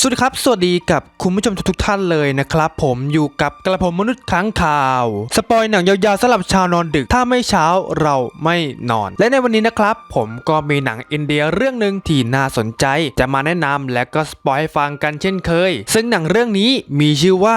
สวัสดีครับ สวัสดีกับคุณผู้ชมทุกท่านเลยนะครับ ผมอยู่กับกระผมมนุษย์ค้างข่าว สปอยหนังยาวๆสำหรับชาวนอนดึก ถ้าไม่เช้าเราไม่นอน และในวันนี้นะครับ ผมก็มีหนังอินเดียเรื่องหนึ่งที่น่าสนใจ จะมาแนะนำและก็สปอยให้ฟังกันเช่นเคย ซึ่งหนังเรื่องนี้มีชื่อว่า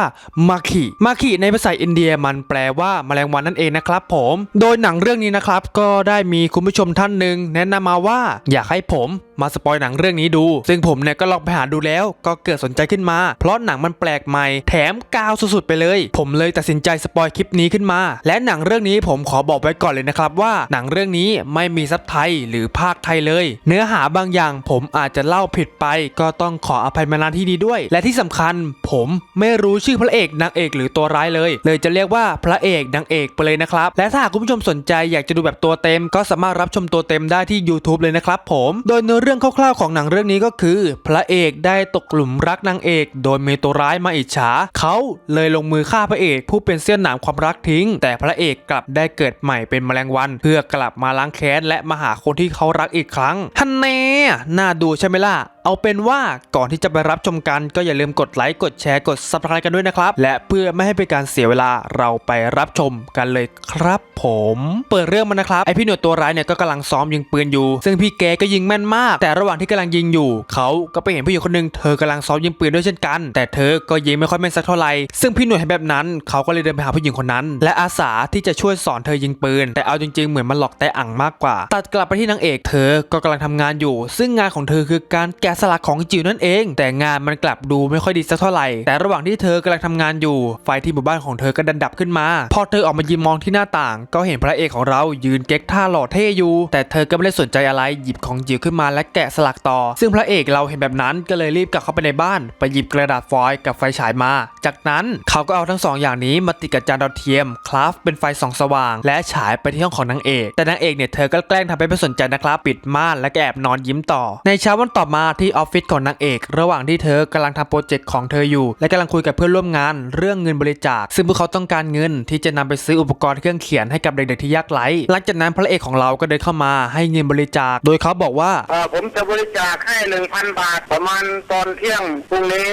มาคิมาคิในภาษาอินเดียมันแปลว่าแมลงวันนั่นเองนะครับผม โดยหนังเรื่องนี้นะครับก็ได้มีคุณผู้ชมท่านหนึ่งแนะนำมาว่าอยากให้ผมมาสปอยหนังเรื่องนี้ดู ซึ่งผมเนี่ยก็ลองไปหาดูแล้วก็เกิดสนใจขึ้นมา เพราะหนังมันแปลกใหม่ แถมกาวสุดๆไปเลย ผมเลยตัดสินใจสปอยคลิปนี้ขึ้นมา และหนังเรื่องนี้ผมขอบอกไว้ก่อนเลยนะครับว่าหนังเรื่องนี้ไม่มีซับไทยหรือภาคไทยเลย เนื้อหาบางอย่างผมอาจจะเล่าผิดไป ก็ต้องขออภัยมาณที่นี้ด้วย และที่สำคัญผมไม่รู้ชื่อพระเอกนางเอกหรือตัวร้ายเลย เลยจะเรียกว่าพระเอกนางเอกไปเลยนะครับ และถ้าหากคุณผู้ชมสนใจอยากจะดูแบบตัวเต็ม ก็สามารถรับชมตัวเต็มได้ที่ YouTube เลยนะครับผม โดยเนื้อเรื่องคร่าวๆของหนังเรื่องนี้ก็คือ พระเอกได้ตกหลุุมรักนางเอก โดยมีตัวร้ายมาอิจฉาเขาเลยลงมือฆ่าพระเอกผู้เป็นเสี้ยนหนามความรักทิ้ง แต่พระเอกกลับได้เกิดใหม่เป็นแมลงวัน เพื่อกลับมาล้างแค้นและมาหาคนที่เขารักอีกครั้งฮันแน่น่าดูใช่ไหมล่ะเอาเป็นว่าก่อนที่จะไปรับชมกันก็อย่าลืมกดไลค์กดแชร์กด subscribe กันด้วยนะครับ และเพื่อไม่ให้เป็นการเสียเวลาเราไปรับชมกันเลยครับผม เปิดเรื่องมันนะครับไอพี่หนวดตัวร้ายเนี่ยก็กำลังซ้อมยิงปืนอยู่ ซึ่งพี่แกก็ยิงแม่นมาก แต่ระหว่างที่กำลังยิงอยู่ เขาก็ไปเห็นผู้หญิงคนหนึ่งเธอกำลังซ้อมยิงปืนด้วยเช่นกัน แต่เธอก็ยิงไม่ค่อยแม่นสักเท่าไหร่ซึ่งพี่หนวดเห็นแบบนั้นเขาก็เลยเดินไปหาผู้หญิงคนนั้น และอาสาที่จะช่วยสอนเธอยิงปืน แต่เอาจริงๆเหมือนมันหลอกแต่อ่างมากกว่า ตัดกลับไปที่นางเอกเธอก็กำลังทำงานอยู่ ซึ่งงานของเธอคือการแกะสลักของจิ๋วนั่นเอง แต่งานมันกลับดูไม่ค่อยดีสักเท่าไหร่แต่ระหว่างที่เธอกำลังทำงานอยู่ ไฟที่หมู่บ้านของเธอก็ดันดับขึ้นมา พอเธอออกมายืนมองที่หน้าต่าง ก็เห็นพระเอกของเรายืนเก๊กท่าหล่อเท่อยู่ แต่เธอก็ไม่ได้สนใจอะไรหยิบของจิ๋วขึ้นมาและแกะสลักต่อ ซึ่งพระเอกเราเห็นแบบนั้นก็เลยรีบกลับเข้าไปในบ้านไปหยิบกระดาษฟอยล์กับไฟฉายมา จากนั้นเขาก็เอาทั้งสองอย่างนี้มาติดกับจานดาวเทียมคราฟเป็นไฟส่องสว่าง และฉายไปที่ห้องของนางเอก แต่นางเอกเนี่ยเธอก็แกล้งทำเป็นไม่สนใจนะครับปิดม่านและแอบนอนยิ้มต่อ ในเช้าวันต่อมาที่ออฟฟิศของนางเอก ระหว่างที่เธอกำลังทำโปรเจกต์ของเธออยู่ และกำลังคุยกับเพื่อนร่วมงานเรื่องเงินบริจาค ซึ่งพวกเขาต้องการเงินที่จะนำไปซื้ออุปกรณ์เครื่องเขียนให้กับเด็กๆที่ยากไร้หลังจากนั้นพระเอกของเราก็เดินเข้ามาให้เงินบริจาค โดยเขาบอกว่าผมจะบริจาคให้หนึ่งพันบาทประมาณตอนเที่ยที่ยงพรุ่งนี้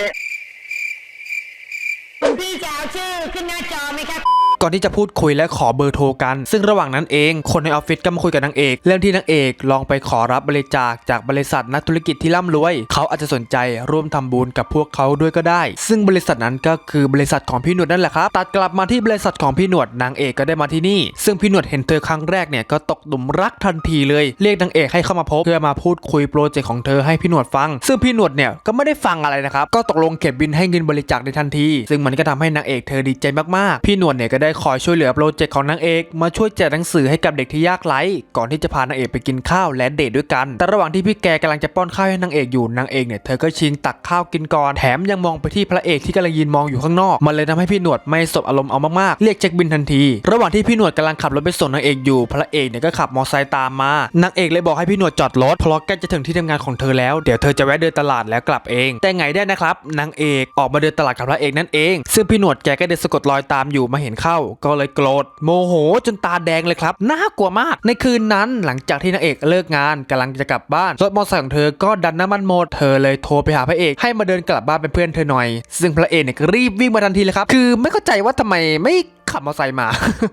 คุณพี่จะเอาชื่อขึ้นหน้าจอไหมครับ ก่อนที่จะพูดคุยและขอเบอร์โทรกัน ซึ่งระหว่างนั้นเอง คนในออฟฟิศก็มาคุยกับนางเอกเรื่องที่นางเอกลองไปขอรับบริจาคจากบริษัทนักธุรกิจที่ร่ำรวย เขาอาจจะสนใจร่วมทำบุญกับพวกเขาด้วยก็ได้ ซึ่งบริษัทนั้นก็คือบริษัทของพี่หนวดนั่นแหละครับตัดกลับมาที่บริษัทของพี่หนวดนางเอกก็ได้มาที่นี่ ซึ่งพี่หนวดเห็นเธอครั้งแรกเนี่ยก็ตกหลุมรักทันทีเลย เรียกนางเอกให้เข้ามาพบเพื่อมาพูดคุยโปรเจกต์ของเธอให้พี่หนวดฟัง ซึ่งพี่หนวดเนี่ยก็ไม่ได้ฟังอะไรนะครับก็ตกลงเก็บบินให้เงินบริจาคในทันที ซึ่งมันก็ทำให้นางเอกเธอดีใจมากๆพี่หนวดเนี่ยก็ได้คอยช่วยเหลือโปรเจกต์ของนางเอกมาช่วยแจกหนังสือให้กับเด็กที่ยากไร้ก่อนที่จะพานางเอกไปกินข้าวและเดทด้วยกัน แต่ระหว่างที่พี่แกกำลังจะป้อนข้าวให้นางเอกอยู่นางเอกเนี่ยเธอก็ชิงตักข้าวกินก่อนแถมยังมองไปที่พระเอกที่กำลังยืนมองอยู่ข้างนอกมันเลยทำให้พี่หนวดไม่สบอารมณ์เอามากๆเรียกเช็คบินทันที ระหว่างที่พี่หนวดกำลังขับรถไปส่งนางเอกอยู่ พระเอกเนี่ยก็ขับมอเตอร์ไซค์ตามมานางเอกเลยบอกให้พี่หนวดจอดรถเพราะใกล้จะถึงที่ทำงานของเธอแล้วเดี๋ยวเธอจะแวะเดินตลาดแล้วกลับเอง แต่ไงได้นะครับนางเอกออกมาเดินตลาดกับพระเอกนั่นเอง ซึ่งพี่หนวดแกก็เดินสะกดรอยตามอยู่มาเห็นเข้าก็เลยโกรธโมโหจนตาแดงเลยครับน่ากลัวมาก ในคืนนั้นหลังจากที่นางเอกเลิกงานกำลังจะกลับบ้านรถมอเตอร์ไซค์ของเธอก็ดันน้ำมันหมดเธอเลยโทรไปหาพระเอกให้มาเดินกลับบ้านเป็นเพื่อนเธอหน่อย ซึ่งพระเอกเนี่ยรีบวิ่งมาทันทีเลยครับคือไม่เข้าใจว่าทำไมไม่ ขับมอเตอร์ไซค์มา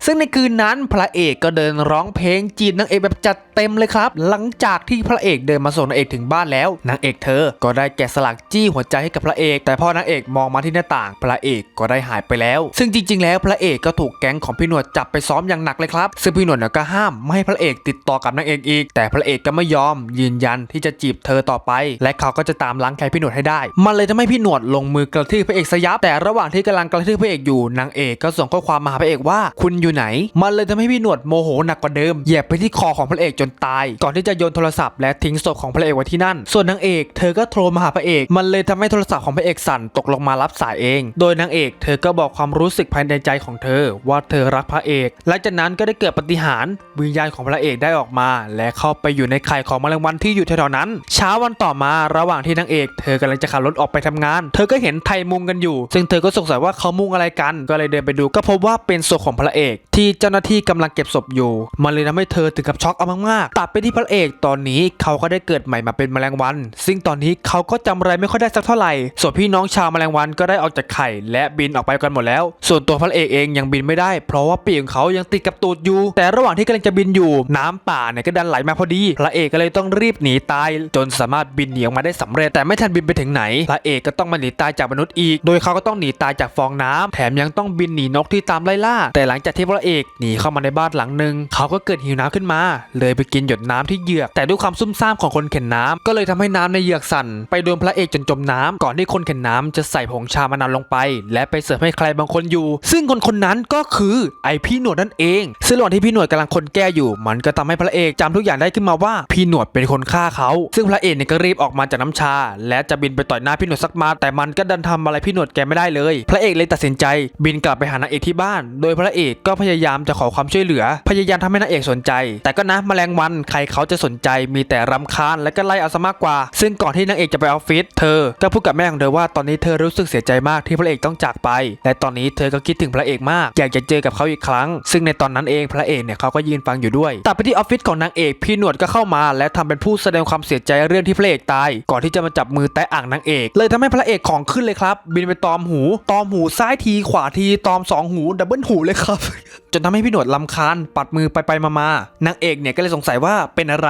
ซึ่งในคืนนั้นพระเอกก็เดินร้องเพลงจีบนางเอกแบบจัดเต็มเลยครับ หลังจากที่พระเอกเดินมาส่งนางเอกถึงบ้านแล้ว นางเอกเธอ ก็ได้แกะสลักจี้หัวใจให้กับพระเอก แต่พอนางเอกมองมาที่หน้าต่าง พระเอกก็ได้หายไปแล้ว ซึ่งจริง ๆ แล้วพระเอกก็ถูกแก๊งของพี่หนวดจับไปซ้อมอย่างหนักเลยครับ ซึ่งพี่หนวดก็ห้ามไม่ให้พระเอกติดต่อกับนางเอกอีก แต่พระเอกก็ไม่ยอม ยืนยันที่จะจีบเธอต่อไป และเขาก็จะตามล้างแค้นพี่หนวดให้ได้ มันเลยทำให้พี่หนวดลงมือกระทืบพระเอกซะยับแต่ระหว่างที่กำลังกระทืบพระเอกอยู่นางเอกก็ส่งข้อความมาหาพระเอกว่า คุณอยู่ไหน มันเลยทำให้พี่หนวดโมโหหนักกว่าเดิมเหยียบไปที่คอของพระเอกจนตาย ก่อนที่จะโยนโทรศัพท์และทิ้งศพของพระเอกไว้ที่นั่น ส่วนนางเอกเธอก็โทรมาหาพระเอก มันเลยทำให้โทรศัพท์ของพระเอกสั่นตกลงมารับสายเอง โดยนางเอก เธอก็บอกความรู้สึกภายในใจของเธอ ว่าเธอรักพระเอกหลังจากนั้นก็ได้เกิดปาฏิหารย์วิญญาณของพระเอกได้ออกมา และเข้าไปอยู่ในไข่ของแมลงวันที่อยู่แถวๆนั้น เช้าวันต่อมาระหว่างที่นางเอก เธอกำลังจะขับรถออกไปทำงาน เธอก็เห็นไทยมุงกันอยู่ ซึ่งเธอก็สงสัยว่าเขามุงอะไรกัน ก็เลยเดินไปดูก็พบว่าเป็นศพของพระเอก ที่เจ้าหน้าที่กำลังเก็บศพอยู่ มันเลยทำให้เธอถึงกับช็อกเอามากๆตัดไปที่พระเอกตอนนี้เขาก็ได้เกิดใหม่มาเป็นแมลงวัน ซึ่งตอนนี้เขาก็จำอะไรไม่ค่อยได้สักเท่าไหร่ ส่วนพี่น้องชาวแมลงวันก็ได้ออกจากไข่ และบินออกไปกันหมดแล้ว ส่วนตัวพระเอกเองยังบินไม่ได้ เพราะว่าปีกของเขายังติดกับตูดอยู่ แต่ระหว่างที่กำลังจะบินอยู่ น้ำป่าเนี่ยก็ดันไหลมาพอดี พระเอกก็เลยต้องรีบหนีตาย จนสามารถบินหนีออกมาได้สำเร็จ แต่ไม่ทันบินไปถึงไหน พระเอกก็ต้องมาหนีตายจากมนุษย์อีก โดยเขาก็ต้องหนีตายจากฟองน้ำแถมยังต้องบินหนีนกที่ตามไล่ล่า แต่หลังจากที่พระเอกหนีเข้ามาในบ้านหลังหนึ่งเขาก็เกิดหิวน้ำขึ้นมา เลยไปกินหยดน้ำที่เหยือก แต่ด้วยความซุ่มซ่ามของคนเข็นน้ำก็เลยทำให้น้ำในเหยือกสั่น ไปโดนพระเอกจนจมน้ำก่อนที่คนเข็นน้ำจะใส่ผงชามะนาวลงไป และไปเสิร์ฟให้ใครบางคนอยู่ ซึ่งคนคนนั้นก็คือไอพี่หนวดนั่นเองซึ่งระหว่างที่พี่หนวดกำลังคนแก้อยู่ มันก็ทำให้พระเอกจำทุกอย่างได้ขึ้นมาว่าพี่หนวดเป็นคนฆ่าเขา ซึ่งพระเอกเนี่ยก็รีบออกมาจากน้ำชา และจะบินไปต่อยหน้าพี่หนวดสักมา แต่มันก็ดันทำอะไรพี่หนวดแกไม่ได้เลย พระเอกเลยตัดสินใจ บินกลับไปหานางเอกที่บ้านโดยพระเอกก็พยายามจะขอความช่วยเหลือ พยายามทำให้นางเอกสนใจ แต่ก็นะแมลงวันใครเขาจะสนใจมีแต่รำคาญและก็ไล่เอาซะมากกว่า ซึ่งก่อนที่นางเอกจะไปออฟฟิศเธอก็พูดกับแม่ของเธอว่าตอนนี้เธอรู้สึกเสียใจมากที่พระเอกต้องจากไป และตอนนี้เธอก็คิดถึงพระเอกมาก อยากจะเจอกับเขาอีกครั้ง ซึ่งในตอนนั้นเองพระเอกเนี่ยเขาก็ยืนฟังอยู่ด้วยตัดไปที่ออฟฟิศของนางเอกพี่หนวดก็เข้ามา และทำเป็นผู้แสดงความเสียใจเรื่องที่พระเอกตาย ก่อนที่จะมาจับมือแตะอ่างนางเอก เลยทำให้พระเอกของขึ้นเลยครับ บินไปตอมหู ตอมหูซ้ายทีขวาทีตอมสองหูดับเบิลหูเลยครับ จนทำให้พี่หนวดลำคาญปัดมือไปไปมามาๆนางเอกเนี่ยก็เลยสงสัยว่าเป็นอะไร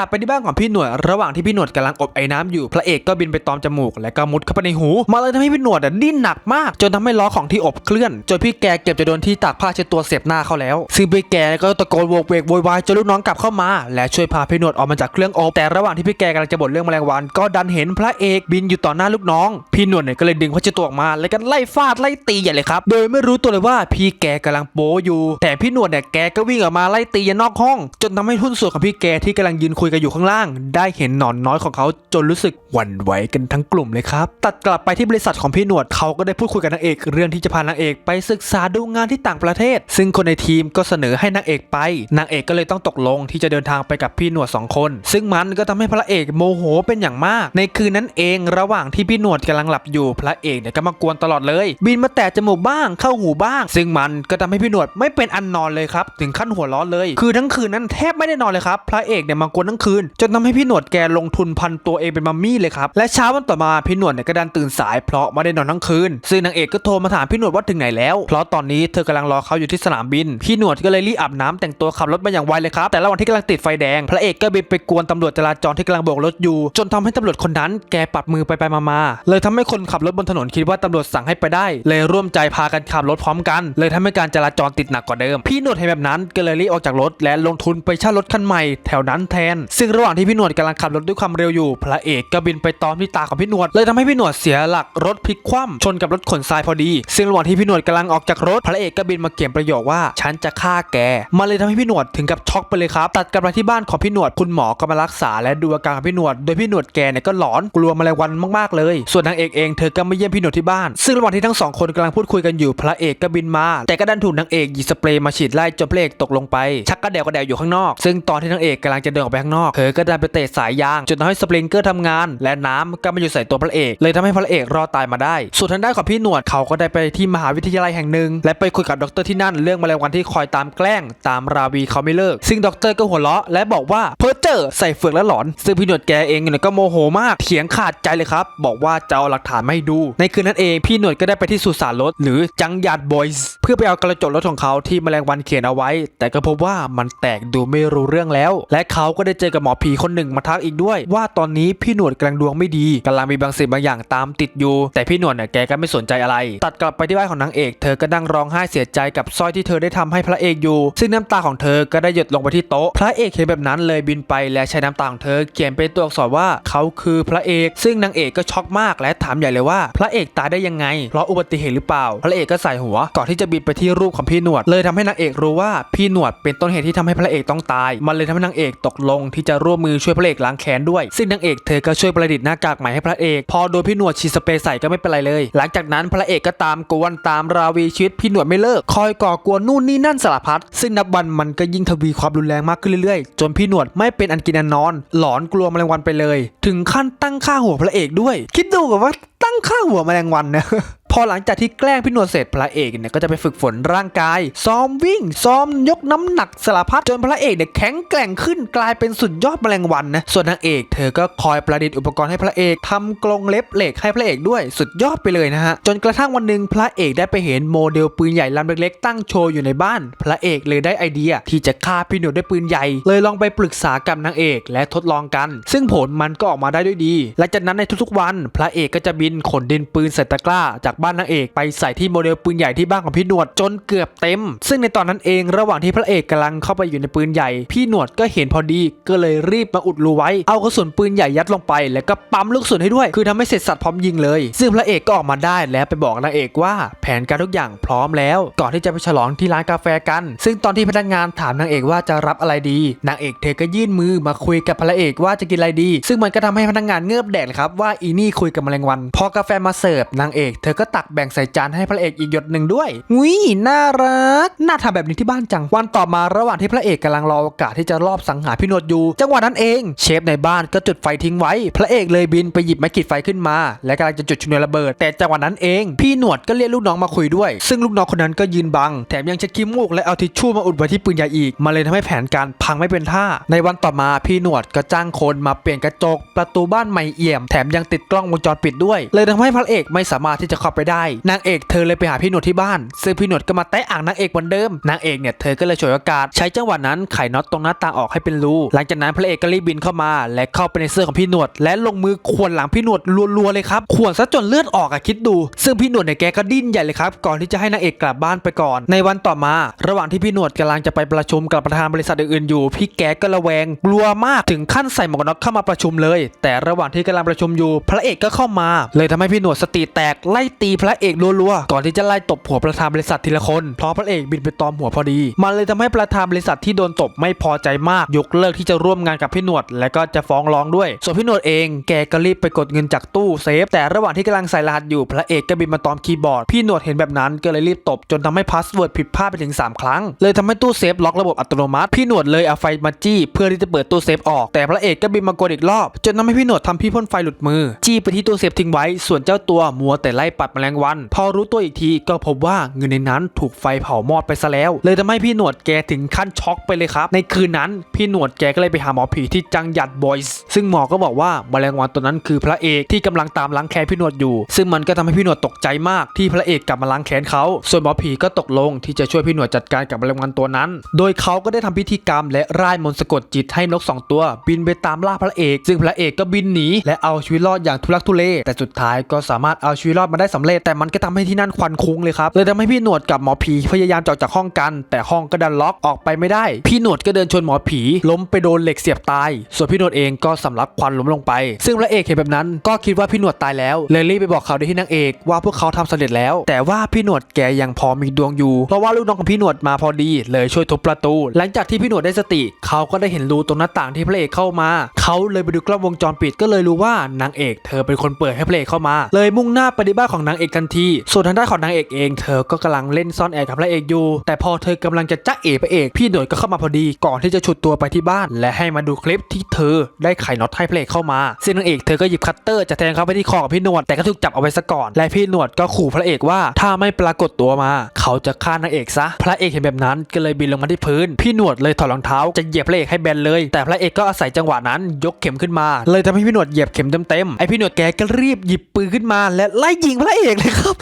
ตัดไปที่บ้านของพี่หนวดระหว่างที่พี่หนวดกำลังอบไอ้น้ำอยู่พระเอกก็บินไปตอมจมูก และก็มุดเข้าไปในหูมาเลยทำให้พี่หนวดดิ้นหนักมาก จนทำให้ล้อของที่อบเคลื่อน จนพี่แกเก็บจะโดนที่ตากผ้าเช็ดตัวเสียบหน้าเขาแล้ว ซึ่งพี่แกก็ตะโกนโวกเวกโวยวายจนลูกน้องกลับเข้ามา และช่วยพาพี่หนวดออกมาจากเครื่องอบแต่ระหว่างที่พี่แกกำลังจะบ่นเรื่องแมลงวัน ก็ดันเห็นพระเอกบินอยู่ต่อหน้าลูกน้อง พี่หนวดเนี่ยก็เลยดึงผ้าเช็ดตัวออกมา แล้วก็ไล่ฟาดไล่ตีใหญ่เลยครับโดยไม่รู้ตัวเลยว่าพี่แกกำลังโป๊อยู่ แต่พี่หนวดเนี่ยแกก็วิ่งออกมาไล่ตียันนอกห้อง จนทำให้หุ้นส่วนของพี่แกที่กำลังยืนคุยกันอยู่ข้างล่าง ได้เห็นหนอนน้อยของเขาจนรู้สึกหวั่นไหวกันทั้งกลุ่มเลยครับ ตัดกลับไปที่บริษัทของพี่หนวดเขาก็ได้พูดคุยกับนางเอก เรื่องที่จะพานางเอกไปศึกษาดูงานที่ต่างประเทศ ซึ่งคนในทีมก็เสนอให้นางเอกไป นางเอกก็เลยต้องตกลงที่จะเดินทางไปกับพี่หนวดสองคน ซึ่งมันก็ทำให้พระเอกโมโหเป็นอย่างมาก ในคืนนั้นเองระหว่างที่พี่หนวดกำลังหลับอยู่ พระเอกเนี่ยก็มากวนตลอดเลย บินมาแตะจมูกบ้างเข้าหูบ้าง ซึ่งมันก็ทำให้พี่หนวดไม่เป็นอันนอนเลยครับถึงขั้นหัวร้อนเลย คือทั้งคืนนั้นแทบไม่ได้นอนเลยครับพระเอกเนี่ยมากวนทั้งคืน จนทำให้พี่หนวดแกลงทุนพันตัวเองเป็นมัมมี่เลยครับ และเช้าวันต่อมาพี่หนวดเนี่ยก็ดันตื่นสายเพราะไม่ได้นอนทั้งคืน ซึ่งนางเอกก็โทรมาถามพี่หนวดว่าถึงไหนแล้ว เพราะตอนนี้เธอกำลังรอเขาอยู่ที่สนามบิน พี่หนวดก็เลยรีบอาบน้ำแต่งตัวขับรถมาอย่างไวเลยครับ แต่ระหว่างที่กำลังติดไฟแดง พระเอกก็บินไปกวนตำรวจจราจรที่กำลังโบกรถอยู่ จนทำให้ตำรวจคนนั้นแกปัดมือไปไปมามาเลยทำให้คนขับรถบนถนนคิดว่าตำรวจสั่งให้ไปได้ เลยร่วมใจพากันขับรถพร้อมกัน เลยทำให้การจราจรติดหนักกว่าเดิม พี่หนวดเห็นแบบนั้นก็เลยรีบออกจากรถและลงทุนไปเช่ารถคันใหม่แถวนั้นแทนซึ่งระหว่างที่พี่หนวดกำลังขับรถด้วยความเร็วอยู่ พระเอกก็บินไปตอมที่ตาของพี่หนวด เลยทำให้พี่หนวดเสียหลักรถพลิกคว่ำชนกับรถขนทรายพอดี ซึ่งระหว่างที่พี่หนวดกำลังออกจากรถ พระเอกก็บินมาเขียนประโยคว่าฉันจะฆ่าแกมาเลยทำให้พี่หนวดถึงกับช็อกไปเลยครับตัดกลับมาที่บ้านของพี่หนวดคุณหมอก็มารักษาและดูอาการของพี่หนวด โดยพี่หนวดแกเนี่ยก็หลอนกลัวแมลงวันมากๆเลย ส่วนนางเอกเองเธอก็ไมาเยี่ยมพี่หนวดที่บ้าน ซึ่งระหว่างที่ทั้งสองคนกำลังพูดคุยกันอยู่พระเอกก็บินมา แต่ก็ดันถูกนางเอกหยิบสเปรย์มาฉีดไล่จนพระเอกตกลงไปชักกระเดวกระเดวอยู่ข้างนอก ซึ่งตอนที่นางเอกกำลังจะเดินออกไปข้างนอก เธอก็ดันไปเตะสายยางจนทำให้สปริงเกอร์ทำงาน และน้ำก็มาอยู่ใส่ตัวพระเอก เลยทำให้พระเอกรอดตายมาได้ ส่วนทางด้านของพี่หนวดเขาก็ได้ไปที่มหาวิทยาลัยแห่งหนึ่ง และไปคุยกับดรที่นั่นเรื่องแมลงวันที่คอยตามแกล้ง ตามราวีเขาไม่เลิก ซึ่งดรก็หัวเราะและบอกว่าเพ้อเจอร์ใส่เฟือกและหลอน ซึ่งพี่หนวดแกเองเนี่ยก็โมโหมากเถียงขาดใจเลยครับบอกว่าจะเอาหลักฐานมาให้ดู ในคืนนั้นเองพี่หนวดก็ได้ไปที่สุสานรถหรือจังหยาดบอยส์เพื่อไปเอากระจกรถของเขาที่แมลงวันเขียนเอาไว้ แต่ก็พบว่ามันแตกดูไม่รู้เรื่องแล้ว และเขาก็ได้เจอกับหมอผีคนหนึ่งมาทักอีกด้วย ว่าตอนนี้พี่หนวดกำลังดวงไม่ดีกำลังมีบางสิ่งบางอย่างตามติดอยู่ แต่พี่หนวดเนี่ยแกก็ไม่สนใจอะไร ตัดกลับไปที่บ้านของนางเอก เธอก็นั่งร้องไห้เสียใจกับสร้อยที่เธอได้ทำให้พระเอกอยู่ ซึ่งน้ำตาของเธอก็ได้หยดลงไปที่โต๊ะ พระเอกเห็นแบบนั้นเลยบินไปและใช้น้ำตาของเธอเขียนเป็นตัวอักษรว่าเขาคือพระเอก ซึ่งนางเอกก็ช็อกมากและถามใหญ่เลยว่า พระเอกตายได้ยังไง เพราะอุบัติเหตุหรือเปล่า พระเอกก็ใส่หัว ก่อนที่จะบินไปที่รูปของพี่หนวด เลยทำให้นางเอกรู้ว่าพี่หนวดเป็นต้นเหตุที่ทำให้พระเอกต้องตาย มันเลยทำให้นางเอกตกลงที่จะร่วมมือช่วยพระเอกล้างแค้นด้วย ซึ่งนางเอกเธอก็ช่วยประดิษฐ์หน้ากากใหม่ให้พระเอก พอโดนพี่หนวดฉีดสเปรย์ใส่ก็ไม่เป็นไรเลย หลังจากนั้นพระเอกก็ตามกวนตามราวีชีวิตพี่หนวดไม่เลิก คอยก่อกวนนู่นนี่นั่นสารพัดซึ่งนับวันมันก็ยิ่งทวีความรุนแรงมากขึ้นเรื่อยๆ จนพี่หนวดไม่เป็นอันกินอันนอน หลอนกลัวแมลงวันไปเลย ถึงขั้นตั้งค่าหัวพระเอกด้วย คิดดูกับว่าตั้งค่าหัวแมลงวันนะ พอหลังจากที่แกล้งพี่นวดเสร็จพระเอกเนี่ยก็จะไปฝึกฝนร่างกาย ซ้อมวิ่ง ซ้อมยกน้ำหนักสารพัดจนพระเอกเนี่ยแข็งแกร่งขึ้นกลายเป็นสุดยอดแมลงวันนะส่วนนางเอกเธอก็คอยประดิษฐ์อุปกรณ์ให้พระเอกทำกรงเล็บเหล็กให้พระเอกด้วยสุดยอดไปเลยนะฮะจนกระทั่งวันหนึ่งพระเอกได้ไปเห็นโมเดลปืนใหญ่ลำเล็กๆตั้งโชว์อยู่ในบ้าน พระเอกเลยได้ไอเดียที่จะฆ่าพี่หนวดด้วยปืนใหญ่ เลยลองไปปรึกษากับนางเอกและทดลองกัน ซึ่งผลมันก็ออกมาได้ด้วยดีหลังจากนั้นในทุกๆวัน พระเอกก็จะบินขนดินปืนใส่ตะกร้าจากบ้านนางเอกไปใส่ที่โมเดลปืนใหญ่ที่บ้านของพี่หนวดจนเกือบเต็ม ซึ่งในตอนนั้นเองระหว่างที่พระเอกกำลังเข้าไปอยู่ในปืนใหญ่ พี่หนวดก็เห็นพอดีก็เลยรีบมาอุดรูไว้ เอากระสุนปืนใหญ่ยัดลงไป แล้วก็ปั๊มลูกกระสุนให้ด้วย คือทำให้เสร็จสัตว์พร้อมยิงเลย ซึ่งพระเอกก็ออกมาได้แล้วไปบอกนางเอกว่า แผนการทุกอย่างพร้อมแล้ว ก่อนที่จะไปฉลองที่ร้านกาแฟกัน ซึ่งตอนที่พนักงานถามนางเอกว่าจะรับอะไรดี นางเอกเธอก็ยื่นมือมาคุยกับพระเอกว่าจะกินอะไรดี ซึ่งมันก็ทำให้พนักงานเงือบแดกเลยครับว่าอีนี่คุยกับแมลงวัน พอกาแฟมาเสิร์ฟนางเอกเธอก็ตักแบ่งใส่จานให้พระเอกอีกหยดหนึ่งด้วยงุ้ยน่ารัก น่าทำแบบนี้ที่บ้านจัง วันต่อมาระหว่างที่พระเอกกำลังรอโอกาสที่จะรอบสังหารพี่นวดอยู่ จังหวะนั้นเอง เชฟในบ้านก็จุดไฟทิ้งไว้ พระเอกเลยบินไปหยิบไม้ขีดไฟขึ้นมา และกำลังจะจุดชนวนระเบิด แต่จังหวะนั้นเอง พี่หนวดก็เรียกลูกน้องมาคุยด้วย ซึ่งลูกน้องคนนั้นก็ยืนบัง แถมยังเช็ดขี้มูกและเอาทิชชู่มาอุดไว้ที่ปืนใหญ่อีกมาเลยทำให้แผนการพังไม่เป็นท่า ในวันต่อมาพี่หนวดก็จ้างคนมาเปลี่ยนกระจก ประตูบ้านใหม่เอี่ยม แถมยังติดกล้องวงจรปิดด้วย เลยทำให้พระเอกไม่สามารถที่จะเข้าไปได้ นางเอกเธอเลยไปหาพี่หนวดที่บ้านซึ่งพี่หนวดก็มาแตะอ่างนางเอกเหมือนเดิม นางเอกเนี่ยเธอก็เลยฉวยโอกาส ใช้จังหวะนั้นไขน็อตตรงหน้าต่างออกให้เป็นรู หลังจากนั้นพระเอกก็รีบบินเข้ามา และเข้าไปในเสื้อของพี่หนวด และลงมือข่วนหลังพี่หนวดรัวๆเลยครับข่วนซะจนเลือดออกอะคิดดู ซึ่งพี่หนวดเนี่ยแกก็ดิ้นใหญ่เลยครับ ก่อนที่จะให้นางเอกกลับบ้านไปก่อน ในวันต่อมา ระหว่างที่พี่หนวดกำลังจะไปประชุมกับประธานบริษัทอื่นๆอยู่ พี่แกก็ระแวงกลัวมากถึงขั้นใส่หมวกน็อกเข้ามาประชุมเลย แต่ระหว่างที่กำลังประชุมอยู่ พระเอกก็เข้ามา เลยทำให้พี่หนวดสติแตกไล่ตีพระเอกรัวๆก่อนที่จะไล่ตบหัวประธานบริษัททีละคนเพราะพระเอกบินไปตอมหัวพอดี มันเลยทำให้ประธานบริษัทที่โดนตบไม่พอใจมากยกเลิกที่จะร่วมงานกับพี่หนวด และก็จะฟ้องร้องด้วย ส่วนพี่หนวดเองแกก็รีบไปกดเงินจากตู้เซฟ แต่ระหว่างที่กำลังใส่รหัสอยู่พระเอกก็บินมาตอมคีย์บอร์ดพี่หนวดเห็นแบบนั้นก็เลยรีบตบจนทำให้พาสเวิร์ดผิดพลาดไปถึง 3 ครั้ง เลยทำให้ตู้เซฟล็อกระบบอัตโนมัติพี่หนวดเลยเอาไฟมาจี้เพื่อที่จะเปิดตู้เซฟออก แต่พระเอกก็บินมากดอีกรอบจนทำให้พี่หนวดทำพี่พ่นไฟหลุดมือ จี้ไปที่ตู้เซฟทิ้งไว้ส่วนเจ้าตัวมัวแต่ไล่ปัดแมลงวัน พอรู้ตัวอีกทีก็พบว่าเงินในนั้นถูกไฟเผามอดไปซะแล้ว เลยทำให้พี่หนวดแกถึงขั้นช็อกไปเลยครับ ในคืนนั้นพี่หนวดแกก็เลยไปหาหมอผีที่จังหยัดบอยส์ซึ่งหมอก็บอกว่าแมลงวันตัวนั้นคือพระเอกที่กำลังตามล้างแค้นพี่หนวดอยู่ ซึ่งมันก็ทำให้พี่หนวดตกใจมากที่พระเอกกลับมาล้างแค้นเขาส่วนหมอผีก็ตกลงที่จะช่วยพี่หนวดจัดการกับแมลงวันตัวนั้น โดยเขาก็ได้ทำพิธีกรรมและร่ายมนต์สะกดจิตให้นกสองตัว บินไปตามล่าพระเอก ซึ่งพระเอกก็บินหนีและเอาชีวิตรอดอย่างทุลักทุเลแต่สุดท้ายก็สามารถเอาชีวิตรอดมาได้สำเร็จแต่มันก็ทำให้ที่นั่นควันคุ้งเลยครับเลยทำให้พี่หนวดกับหมอผีพยายามจะออกจากห้องกัน แต่ห้องก็ดันล็อกออกไปไม่ได้ พี่หนวดก็เดินชนหมอผีล้มไปโดนเหล็กเสียบตาย ส่วนพี่หนวดเองก็สำลักควันล้มลงไป ซึ่งพระเอกเห็นแบบนั้นก็คิดว่าพี่หนวดตายแล้วเลยรีบไปบอกเขาวดีที่นางเอกว่าพวกเขาทำสำเร็จแล้ว แต่ว่าพี่หนวดแกยังพอมีดวงอยู่ เพราะว่าลูกน้องของพี่หนวดมาพอดี เลยช่วยทุบประตู หลังจากที่พี่หนวดได้สติ เขาก็ได้เห็นรูตรงหน้าต่างที่พระเอกเข้ามา เขาเลยไปดูกล้องวงจรปิดก็เลยรู้ว่านางเอก เธอเป็นคนเปิดให้พระเอกเข้ามา เลยมุ่งหน้าไปที่บ้านของนางเอกทันที ส่วนทางด้านของนางเอกเอง เธอก็กำลังเล่นซ่อนแอบกับพระเอกอยู่ แต่พอเธอกำลังจะจ้าเอ๋พระเอก พี่หนวดก็เข้ามาพอดี ก่อนที่จะฉุดตัวไปที่บ้าน และให้มาดูคลิปที่เธอได้ไขน็อตให้พระเอกเข้ามา ซึ่งนางเอกเธอก็หยิบคัตเตอร์จะแทงเข้าไปที่คอของพี่หนวดแต่ก็ถูกจับเอาไว้ซะก่อน และพี่หนวดก็ขู่พระเอกว่าถ้าไม่ปรากฏตัวมา เขาจะฆ่านางเอกซะ พระเอกเห็นแบบนั้นก็เลยบินลงมาที่พื้น พี่หนวดเลยถอดรองเท้าจะเหยียบพระเอกให้แบนเลย แต่พระเอกก็อาศัยจังหวะนั้นยกเข็มขึ้นมา เลยทำให้พี่หนวดเหยียบเข็มเต็มๆไอพี่หนวดแกก็รีบหยิบปืนขึ้นมา และไล่ยิงพระเอกเลยครับ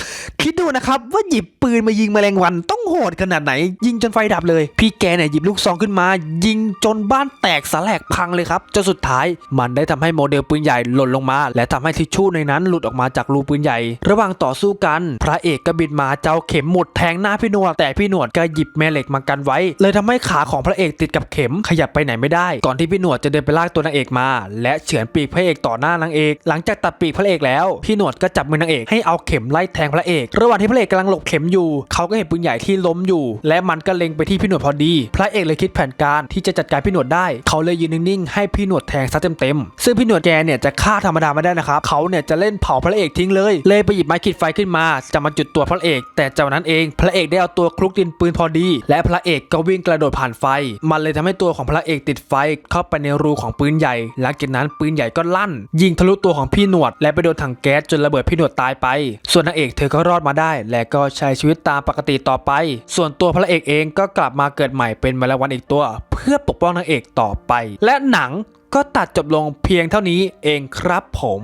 คิดดูนะครับว่าหยิบปืนมายิงแมลงวันต้องโหดขนาดไหน ยิงจนไฟดับเลย พี่แกเนี่ยหยิบลูกซองขึ้นมา ยิงจนบ้านแตกสลายพังเลยครับจนสุดท้าย มันได้ทำให้โมเดลปืนใหญ่หล่นลงมา และทำให้ทิชชู่ในนั้นหลุดออกมาจากรูปืนใหญ่ ระหว่างต่อสู้กัน พระเอกก็บินมาเจ้าเข็มหมดแทงหน้าพี่หนวดแต่พี่หนวดก็หยิบแม่เหล็กมากันไว้ เลยทำให้ขาของพระเอกติดกับเข็มขยับไปไหนไม่ได้ ก่อนที่พี่หนวดจะเดินไปลากตัวนางเอกมา และเฉือนปีกพระเอกต่อหน้านางเอก หลังจากตัดปีกพระเอกแล้ว พี่หนวดก็จับมือนางเอกให้เอาเข็มไล่แทงพระเอก ระหว่างที่พระเอกกำลังหลบเข็มอยู่เขาก็เห็นปืนใหญ่ที่ล้มอยู่ และมันก็เล็งไปที่พี่หนวดพอดี พระเอกเลยคิดแผนการที่จะจัดการพี่หนวดได้ เขาเลยยืนนิ่งๆให้พี่หนวดแทงซะเต็มๆซึ่งพี่หนวดแกเนี่ยจะฆ่าธรรมดาไม่ได้นะครับเขาเนี่ยจะเล่นเผาพระเอกทิ้งเลย เลยไปหยิบไม้ขีดไฟขึ้นมา จะมาจุดตัวพระเอก แต่จากนั้นเองพระเอกได้เอาตัวคลุกดินปืนพอดี และพระเอกก็วิ่งกระโดดผ่านไฟ มันเลยทำให้ตัวของพระเอกติดไฟเข้าไปในรูของปืนใหญ่ หลังจากนั้นปืนใหญ่ก็ลั่น ยิงทะลุตัวของพี่หนวด และไปโดนถังแก๊สจนระเบิดพี่หนวดตายไป ส่วนนางเอกเธอก็รอดมาได้ และก็ใช้ชีวิตตามปกติต่อไป ส่วนตัวพระเอกเองก็กลับมาเกิดใหม่เป็นมลวันอีกตัว เพื่อปกป้องนางเอกต่อไป และหนัง ก็ตัดจบลงเพียงเท่านี้เองครับผม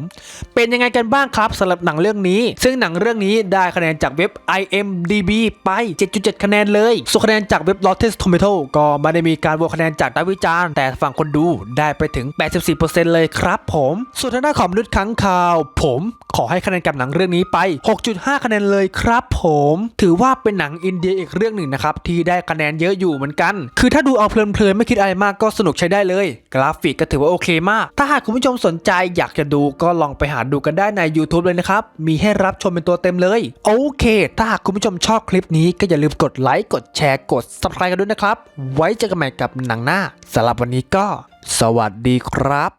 เป็นยังไงกันบ้างครับสำหรับหนังเรื่องนี้ ซึ่งหนังเรื่องนี้ได้คะแนนจากเว็บ IMDB ไป 7.7 คะแนนเลย ส่วนคะแนนจากเว็บ Rotten Tomato ก็ไม่ได้มีการโหวตคะแนนจากนักวิจารณ์ แต่ฝั่งคนดูได้ไปถึง 84%เลยครับผม ส่วนทางด้านของมนุษย์ค้างคาว ผมขอให้คะแนนกับหนังเรื่องนี้ไป 6.5 คะแนนเลยครับผม ถือว่าเป็นหนังอินเดียอีกเรื่องหนึ่งนะครับที่ได้คะแนนเยอะอยู่เหมือนกัน คือถ้าดูเอาเพลินๆไม่คิดอะไรมากก็สนุกใช้ได้เลย กราฟิกก็ถือว่าโอเคมาก ถ้าหากคุณผู้ชมสนใจอยากจะดูก็ลองไปหาดูกันได้ใน YouTube เลยนะครับ มีให้รับชมเป็นตัวเต็มเลย โอเค ถ้าหากคุณผู้ชมชอบคลิปนี้ก็อย่าลืมกดไลค์กดแชร์กด subscribe กันด้วยนะครับ ไว้เจอกันใหม่กับหนังหน้าสำหรับวันนี้ก็ สวัสดีครับ